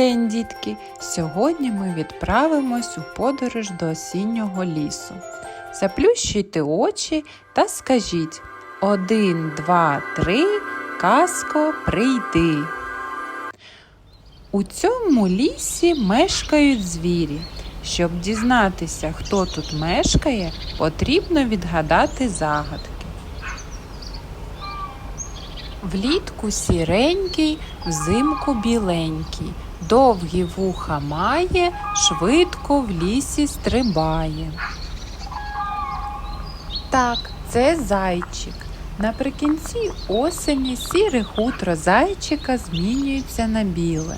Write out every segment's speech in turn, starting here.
День, дітки! Сьогодні ми відправимось у подорож до осіннього лісу. Заплющуйте очі та скажіть один, два, три, казко, прийди. У цьому лісі мешкають звірі. Щоб дізнатися, хто тут мешкає, потрібно відгадати загадки. Влітку сіренький, взимку біленький, довгі вуха має, швидко в лісі стрибає. Так, це зайчик. Наприкінці осені сіре хутро зайчика змінюється на біле.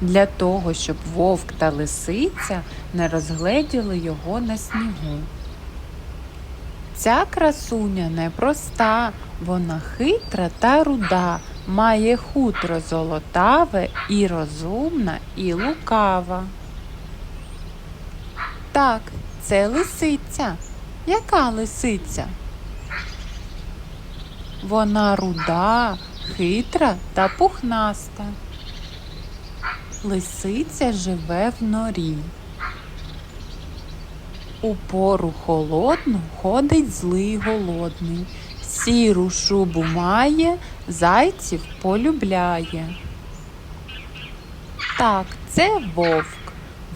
Для того, щоб вовк та лисиця не розгледіли його на снігу. Ця красуня непроста, вона хитра та руда, має хутро золотаве і розумна, і лукава. Так, це лисиця. Яка лисиця? Вона руда, хитра та пухнаста. Лисиця живе в норі. У пору холодну ходить злий голодний, сіру шубу має, зайців полюбляє. Так, це вовк.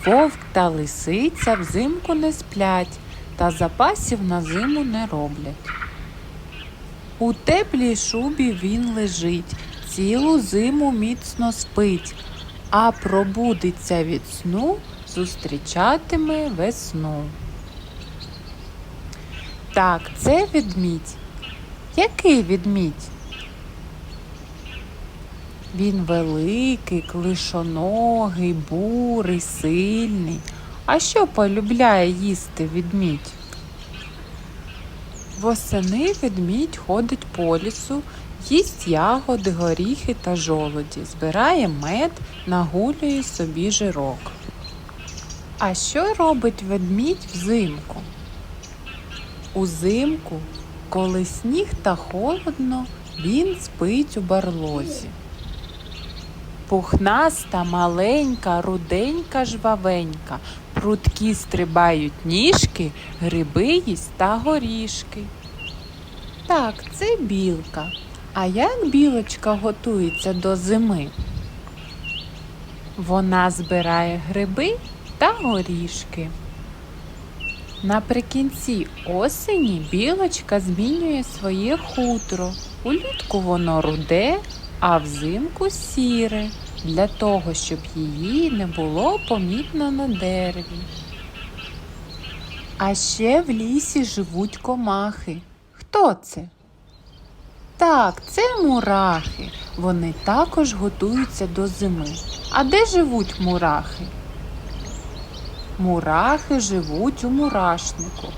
Вовк та лисиця взимку не сплять та запасів на зиму не роблять. У теплій шубі він лежить, цілу зиму міцно спить, а пробудиться від сну, зустрічатиме весну. Так, це ведмідь. Який ведмідь? Він великий, клишоногий, бурий, сильний. А що полюбляє їсти ведмідь? Восени ведмідь ходить по лісу, їсть ягоди, горіхи та жолоді, збирає мед, нагулює собі жирок. А що робить ведмідь взимку? Узимку, коли сніг та холодно, він спить у барлозі. Пухнаста, маленька, руденька, жвавенька, прудкі стрибають ніжки, гриби їсть та горішки. Так, це білка. А як білочка готується до зими? Вона збирає гриби та горішки. Наприкінці осені білочка змінює своє хутро. Улітку воно руде, а взимку сіре, для того, щоб її не було помітно на дереві. А ще в лісі живуть комахи. Хто це? Так, це мурахи. Вони також готуються до зими. А де живуть мурахи? Мурахи живуть у мурашнику.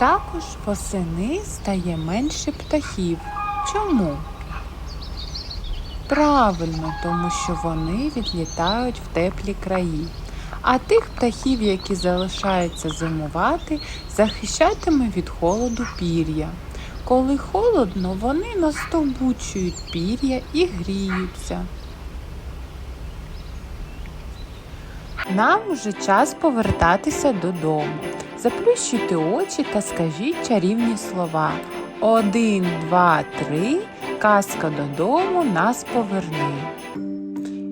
Також восени стає менше птахів. Чому? Правильно, тому що вони відлітають в теплі краї. А тих птахів, які залишаються зимувати, захищатиме від холоду пір'я. Коли холодно, вони настовбучують пір'я і гріються. Нам уже час повертатися додому. Заплющуйте очі та скажіть чарівні слова. Один, два, три. Казка додому нас поверне.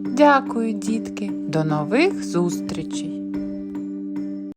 Дякую, дітки. До нових зустрічей!